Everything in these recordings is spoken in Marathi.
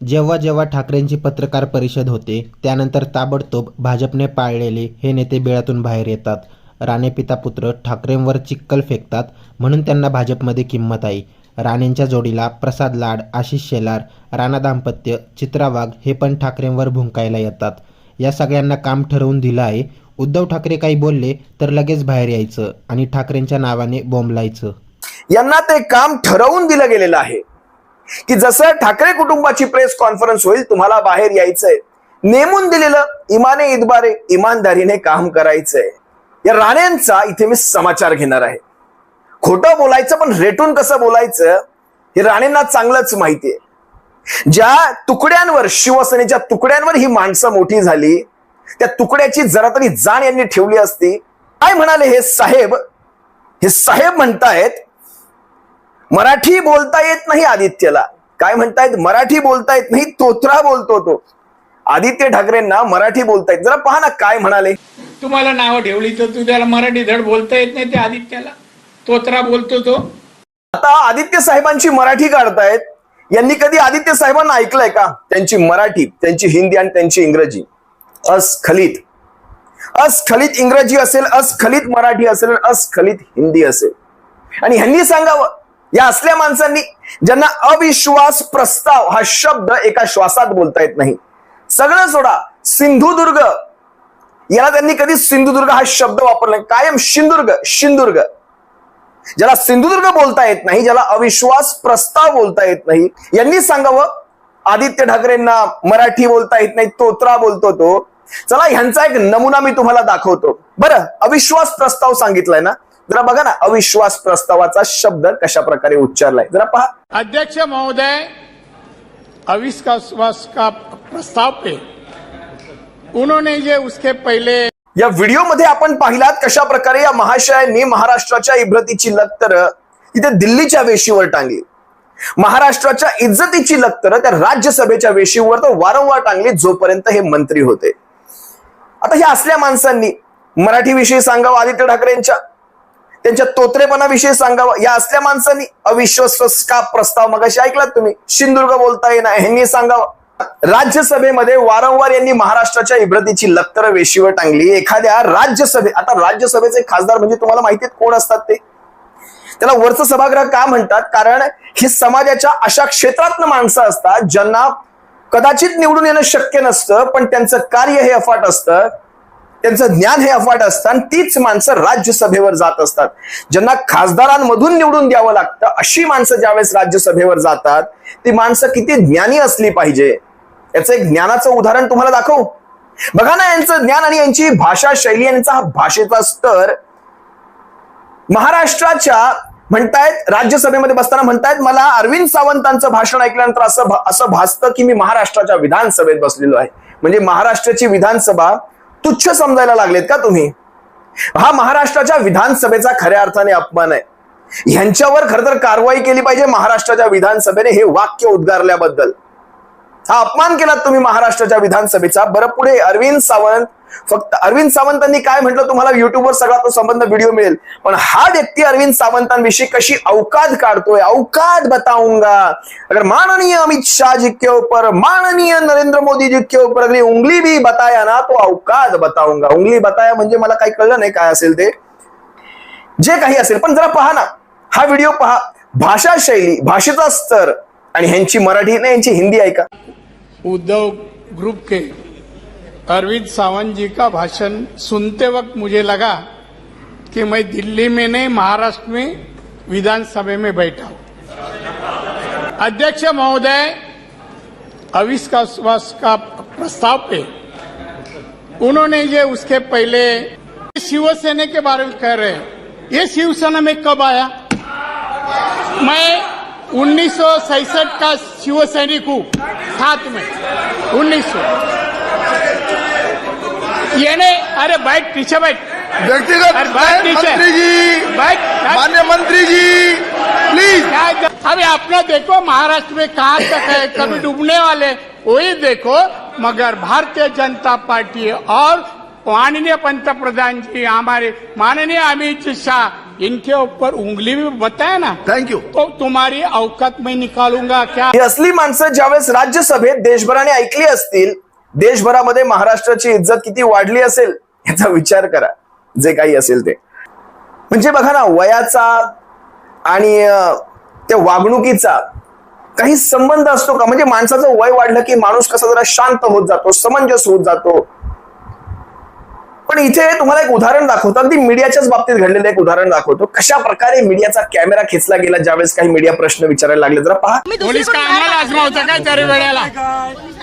जेव्हा जेव्हा ठाकरेंची पत्रकार परिषद होते त्यानंतर ताबडतोब भाजपने पाळलेले हे नेते बिळातून बाहेर येतात. राणेपिता पुत्र ठाकरेंवर चिक्कल फेकतात म्हणून त्यांना भाजपमध्ये किंमत आहे. राणेंच्या जोडीला प्रसाद लाड आशिष शेलार राणा दाम्पत्य चित्रा वाघ हे पण ठाकरेंवर भुंकायला येतात. या सगळ्यांना काम ठरवून दिलं आहे. उद्धव ठाकरे काही बोलले तर लगेच बाहेर यायचं आणि ठाकरेंच्या नावाने बोंबलायचं यांना ते काम ठरवून दिलं गेलेलं आहे. की जसं ठाकरे कुटुंबाची प्रेस कॉन्फरन्स होईल तुम्हाला बाहेर यायचंय. नेमून दिलेलं इमाने इदबारे इमानदारीने काम करायचंय. या राण्यांचा इथे मी समाचार घेणार आहे. खोटं बोलायचं पण रेटून कसं बोलायचं हे राणेंना चांगलंच माहितीये. ज्या तुकड्यांवर शिवसेनेच्या तुकड्यांवर ही माणसं मोठी झाली त्या तुकड्याची जरा तरी जाण यांनी ठेवली असती. काय म्हणाले हे साहेब? हे साहेब म्हणतायत मराठी बोलता येत नाही आदित्यला. काय म्हणतायत? मराठी बोलता येत नाही तोत्रा बोलतो तो. आदित्य ठाकरेंना मराठी बोलतायत जरा पहा ना काय म्हणाले. तुम्हाला नावं ठेवली तर तू त्याला मराठी धड बोलता येत नाही त्या आदित्याला. तोत्रा बोलतो तो. आता आदित्य साहेबांची मराठी काढतायत. यांनी कधी आदित्य साहेबांना ऐकलंय का? त्यांची मराठी त्यांची हिंदी आणि त्यांची इंग्रजी. अस्खलित अस्खलित इंग्रजी असेल अस्खलित मराठी असेल अस्खलित हिंदी असेल. आणि ह्यांनी सांगावं या असल्या माणसांनी ज्यांना अविश्वास प्रस्ताव हा शब्द एका श्वासात बोलता येत नाही. सगळं सोडा. सिंधुदुर्ग. याला त्यांनी कधी सिंधुदुर्ग हा शब्द वापरला कायम शिंदुर्ग शिंदुर्ग ज्याला सिंधुदुर्ग बोलता येत नाही ज्याला अविश्वास प्रस्ताव बोलता येत नाही यांनी सांगावं आदित्य ठाकरेंना मराठी बोलता येत नाही तोत्रा बोलतो तो. चला ह्यांचा एक नमुना मी तुम्हाला दाखवतो. बरं अविश्वास प्रस्ताव सांगितलाय ना? जरा बघा ना अविश्वास प्रस्तावाचा शब्द कशा प्रकारे उच्चारलाय. जरा पहा. अध्यक्ष महोदय अविश्वास का प्रस्ताव पे. उन्होंने ये उसके पहले या व्हिडिओमध्ये आपण पाहिलात कशा प्रकारे या महाशयांनी महाराष्ट्राच्या इब्रतीची लक्तर इथे दिल्लीच्या वेशीवर टांगली. महाराष्ट्राच्या इज्जतीची लक्तर त्या राज्यसभेच्या वेशीवर तर वारंवार टांगली जोपर्यंत हे मंत्री होते. आता ह्या असल्या माणसांनी मराठीविषयी सांगावं आदित्य ठाकरेंच्या. त्यांच्या तोत्रेपणाविषयी सांगावा. या असल्या माणसांनी अविश्वास का प्रस्ताव मगाशी ऐकलात तुम्ही? सिंधुदुर्ग बोलता येणार ह्यांनी सांगावा. राज्यसभेमध्ये वारंवार यांनी महाराष्ट्राच्या इब्रतीची लक्तर वेशीवर टांगली. एखाद्या राज्यसभे आता राज्यसभेचे खासदार म्हणजे तुम्हाला माहिती कोण असतात ते? त्याला वरचं सभागृह का म्हणतात? कारण हे समाजाच्या अशा क्षेत्रातनं माणसं असतात ज्यांना कदाचित निवडून येणं शक्य नसतं पण त्यांचं कार्य हे अफाट असतं. त्यांचं ज्ञान हे अफाट असतं आणि तीच माणसं राज्यसभेवर जात असतात. ज्यांना खासदारांमधून निवडून द्यावं लागतं अशी माणसं ज्यावेळेस राज्यसभेवर जातात ती माणसं किती ज्ञानी असली पाहिजे. याचं एक ज्ञानाचं उदाहरण तुम्हाला दाखवू? बघा ना यांचं ज्ञान आणि यांची भाषा शैली यांचा हा भाषेचा स्तर. महाराष्ट्राच्या म्हणतायत राज्यसभेमध्ये बसताना म्हणतायत मला अरविंद सावंतांचं भाषण ऐकल्यानंतर असं असं भासतं की मी महाराष्ट्राच्या विधानसभेत बसलेलो आहे. म्हणजे महाराष्ट्राची विधानसभा तुच्छ समजायला लागलेत का तुम्ही? हा महाराष्ट्राच्या विधानसभेचा खऱ्या अर्थाने अपमान आहे. ह्यांच्यावर खरं तर कारवाई केली पाहिजे महाराष्ट्राच्या विधानसभेने हे वाक्य उद्गारल्याबद्दल. हा अपमान केला तुम्ही महाराष्ट्राच्या विधानसभेचा. बरं पुढे अरविंद सावंत फक्त अरविंद सावंतांनी काय म्हटलं तुम्हाला? युट्यूबवर सगळा तो संबंध व्हिडिओ मिळेल. पण हा व्यक्ती अरविंद सावंतांविषयी कशी अवकाद काढतोय? अवकाद बताऊंगा. अगर माननीय अमित शाह जी के ऊपर माननीय नरेंद्र मोदी जी के ऊपर अगली उंगली भी बताया ना तो अवकाद बताऊंगा. उंगली बताया म्हणजे मला काही कळलं नाही काय असेल ते. जे काही असेल पण जरा पहा ना. हा व्हिडिओ पहा. भाषा शैली भाषेचा स्तर आणि ह्यांची मराठी नाही यांची हिंदी ऐका. उद्धव ग्रुप के। अरविंद सावंत जी का भाषण सुनते वक्त मुझे लगा कि मैं दिल्ली में नहीं महाराष्ट्र में विधानसभा में बैठा हूं। अध्यक्ष महोदय अविश्वास का प्रस्ताव पे। उन्होंने ये उसके पहले शिवसेना के बारे में कह रहे हैं। ये शिवसेना में कब आया? मैं उन्नीस का शिवसैनिक हूं हूँ। साथ में उन्नीस ये नहीं अरे बैठ पीछे बैठ। व्यक्तिगत मंत्री जी बैठ मान्य मंत्री जी प्लीज़ अरे अभी आपने देखो महाराष्ट्र में कहा तक है कभी डूबने वाले वही देखो मगर भारतीय जनता पार्टी और माननीय पंतप्रधान जी हमारे माननीय अमित शाह इनके ऊपर उंगली भी बताया ना. थैंक यू तो तुम्हारी औकात में निकालूंगा क्या? ही असली माणसं ज्यावेळेस राज्यसभेत देशभराने ऐकली असतील देशभरामध्ये महाराष्ट्राची इज्जत किती वाढली असेल याचा विचार करा जे काही असेल ते. म्हणजे बघा ना वयाचा आणि अं, त्या वागणुकीचा काही संबंध असतो का? म्हणजे माणसाचं वय वाढलं की माणूस कसा जरा शांत होत जातो समंजस होत जातो. पण इथे तुम्हाला एक उदाहरण दाखवतो. अगदी मीडियाच्याच बाबतीत घडलेलं एक उदाहरण दाखवतो. कशा प्रकारे मीडियाचा कॅमेरा खेचला गेला? ज्यावेळेस काही मीडिया प्रश्न विचारायला लागले. जरा पहा. पोलीस दुसरीकडून काय आम्हाला बाहेर आजमावतं काय तरी वेळेला?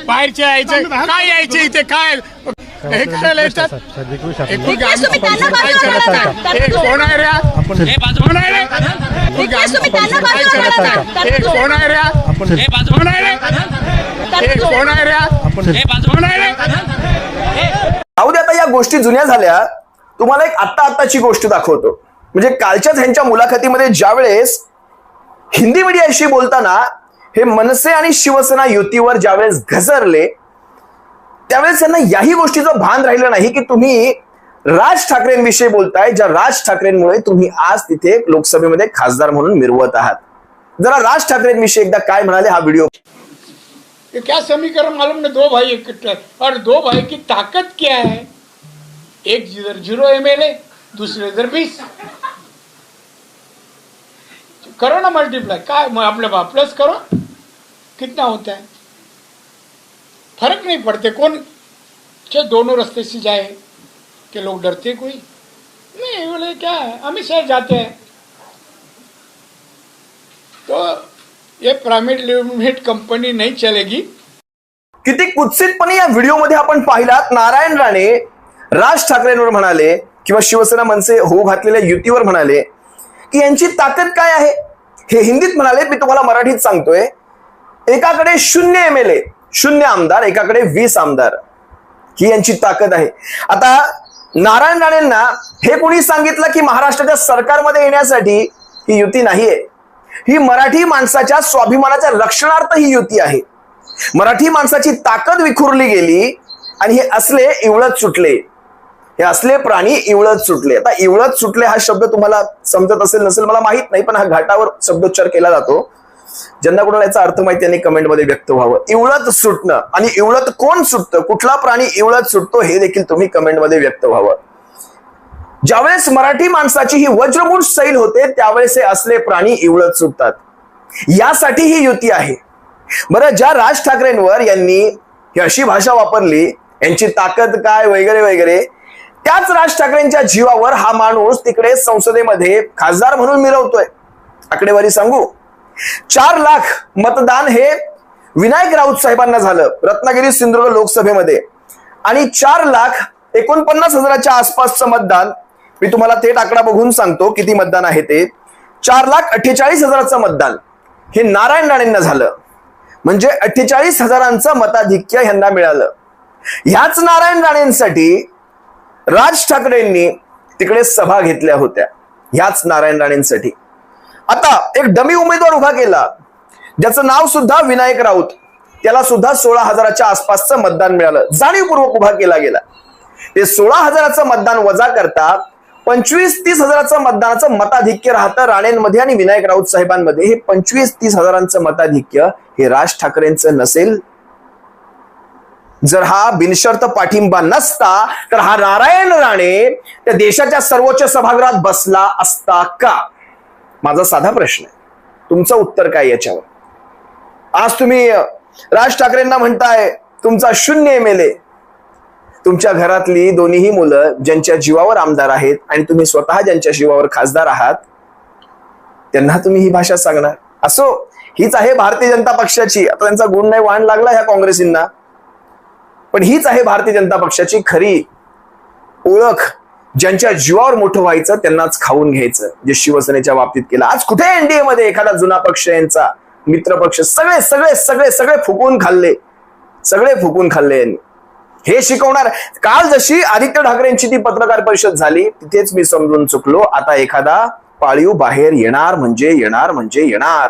बाहेरचे यायचे. काय यायचे इथे? काय? हे करायला येतात? कोण आहे रे? कोण आहे रे? हे कोण आहे रे? कोण आहे रे? कोण आहे रे? हा? जाऊ दे आता या गोष्टी जुन्या झाल्या तुम्हाला एक आत्ता आत्ताची गोष्ट दाखवतो म्हणजे कालच्याच ह्यांच्या मुलाखतीमध्ये ज्यावेळेस हिंदी मीडियाशी बोलताना हे मनसे आणि शिवसेना युतीवर ज्यावेळेस घसरले त्यावेळेस त्यांना याही गोष्टीचं भान राहिलं नाही की तुम्ही राज ठाकरेंविषयी बोलताय ज्या राज ठाकरेंमुळे तुम्ही आज तिथे लोकसभेमध्ये खासदार म्हणून मिरवत आहात जरा राज ठाकरेंविषयी एकदा काय म्हणाले हा व्हिडिओ ये क्या समीकरण मालूम? नहीं दो भाई इकट्ठे और दो भाई की ताकत क्या है? एक इधर ज़ीरो एमएलए दूसरे इधर बीस। करो ना मल्टीप्लाई आपले बा प्लस करो? कितना होता है? फ़र्क नहीं पड़ते कौन चाहे दोनों रास्ते से जाए, कि लोग डरते कोई? नहीं, बोले, क्या है? अमित शाह जाते हैं। तो ये प्राइवेट लिमिटेड कंपनी नहीं चलेगी। किती कुत्सितपणे या व्हिडिओमध्ये आपण पाहिलात नारायण राणे राज ठाकरेंवर म्हणाले किंवा शिवसेना मनसे होऊ घातलेल्या युतीवर म्हणाले की यांची ताकद काय आहे? हे हिंदीत म्हणाले मी तुम्हाला मराठीत सांगतोय एकाकडे शून्य एम एल ए शून्य आमदार एकाकडे वीस आमदार. ही यांची ताकद आहे. आता नारायण राणेंना हे कोणी सांगितलं की महाराष्ट्राच्या सरकारमध्ये येण्यासाठी ही युती नाहीये. ही मराठी माणसाच्या स्वाभिमानाच्या रक्षणार्थ ही युती आहे. मराठी माणसाची ताकद विखुरली गेली आणि हे असले इवळत सुटले. हे असले प्राणी इवळत सुटले. आता इवळत सुटले हा शब्द तुम्हाला समजत असेल नसेल मला माहीत नाही पण हा घाटावर शब्दोच्चार केला जातो. ज्यांना कोणाला याचा अर्थ माहिती त्यांनी कमेंटमध्ये व्यक्त व्हावं. इवळत सुटणं आणि इवळत कोण सुटतं? कुठला प्राणी इवळत सुटतो हे देखील तुम्ही कमेंटमध्ये व्यक्त व्हावं. ज्यावेळेस मराठी माणसाची ही वज्रमूठ सैल होते त्यावेळेस हे असले प्राणी इवळत सुटतात. यासाठी ही युती आहे. बरं ज्या राज ठाकरेंवर यांनी ही अशी भाषा वापरली यांची ताकद काय वगैरे वगैरे त्याच राज ठाकरेंच्या जीवावर हा माणूस तिकडे संसदेमध्ये खासदार म्हणून मिरवतोय. आकडेवारी सांगू. चार लाख मतदान हे विनायक राऊत साहेबांना झालं रत्नागिरी सिंधुदुर्ग लोकसभेमध्ये. आणि चार लाख एकोणपन्नास हजाराच्या आसपासचं मतदान मी तुम्हाला थेट आकडा बघून सांगतो किती मतदान आहे ते. चार लाख अठ्ठेचाळीस हजाराचं मतदान हे नारायण राणेंना झालं. म्हणजे अठ्ठेचाळीस हजारांचं मताधिक्य यांना मिळालं. ह्याच नारायण राणेंसाठी राज ठाकरेंनी तिकडे सभा घेतल्या होत्या. ह्याच नारायण राणेंसाठी. आता एक डमी उमेदवार उभा केला. ज्याचं नाव सुद्धा विनायक राऊत. त्याला सुद्धा सोळा हजाराच्या आसपासचं मतदान मिळालं. जाणीवपूर्वक उभा केला गेला. ते सोळा हजाराचं मतदान वजा करतात पंचवीस तीस हजाराचं मतदानाचं मताधिक्य राहतं राणेंमध्ये आणि विनायक राऊत साहेबांमध्ये. हे पंचवीस तीस हजारांचं मताधिक्य हे राज ठाकरेंचं नसेल. जर हा बिनशर्त पाठिंबा नसता तर हा नारायण राणे त्या देशाच्या सर्वोच्च सभागृहात बसला असता का? माझा साधा प्रश्न आहे. तुमचं उत्तर काय याच्यावर? आज तुम्ही राज ठाकरेंना म्हणताय तुमचा शून्य एम एल ए. तुमच्या घरातली दोन्हीही मुलं ज्यांच्या जीवावर आमदार आहेत आणि तुम्ही स्वतः ज्यांच्या जीवावर खासदार आहात त्यांना तुम्ही ही भाषा सांगणार. असो हीच आहे भारतीय जनता पक्षाची. आता त्यांचा गुण नाही वाण लागला ह्या काँग्रेसींना. पण हीच आहे भारतीय जनता पक्षाची खरी ओळख. ज्यांच्या जीवावर मोठं व्हायचं त्यांनाच खाऊन घ्यायचं. जे शिवसेनेच्या बाबतीत केलं. आज कुठे एनडीए मध्ये एखादा जुना पक्ष यांचा? मित्र पक्ष. सगळे सगळे सगळे सगळे फुकून खाल्ले. सगळे फुकून खाल्ले यांनी. हे शिकवणार. काल जशी आदित्य ठाकरेंची ती पत्रकार परिषद झाली तिथेच मी समजून चुकलो. आता एखादा पाळीव बाहेर येणार म्हणजे येणार म्हणजे येणार.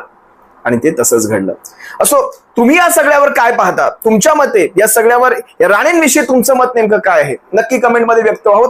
आणि ते तसंच घडलं. असो तुम्ही या सगळ्यावर काय पाहता? तुमच्या मते या सगळ्यावर राणेंविषयी तुमचं मत नेमकं काय आहे? नक्की कमेंटमध्ये व्यक्त व्हावं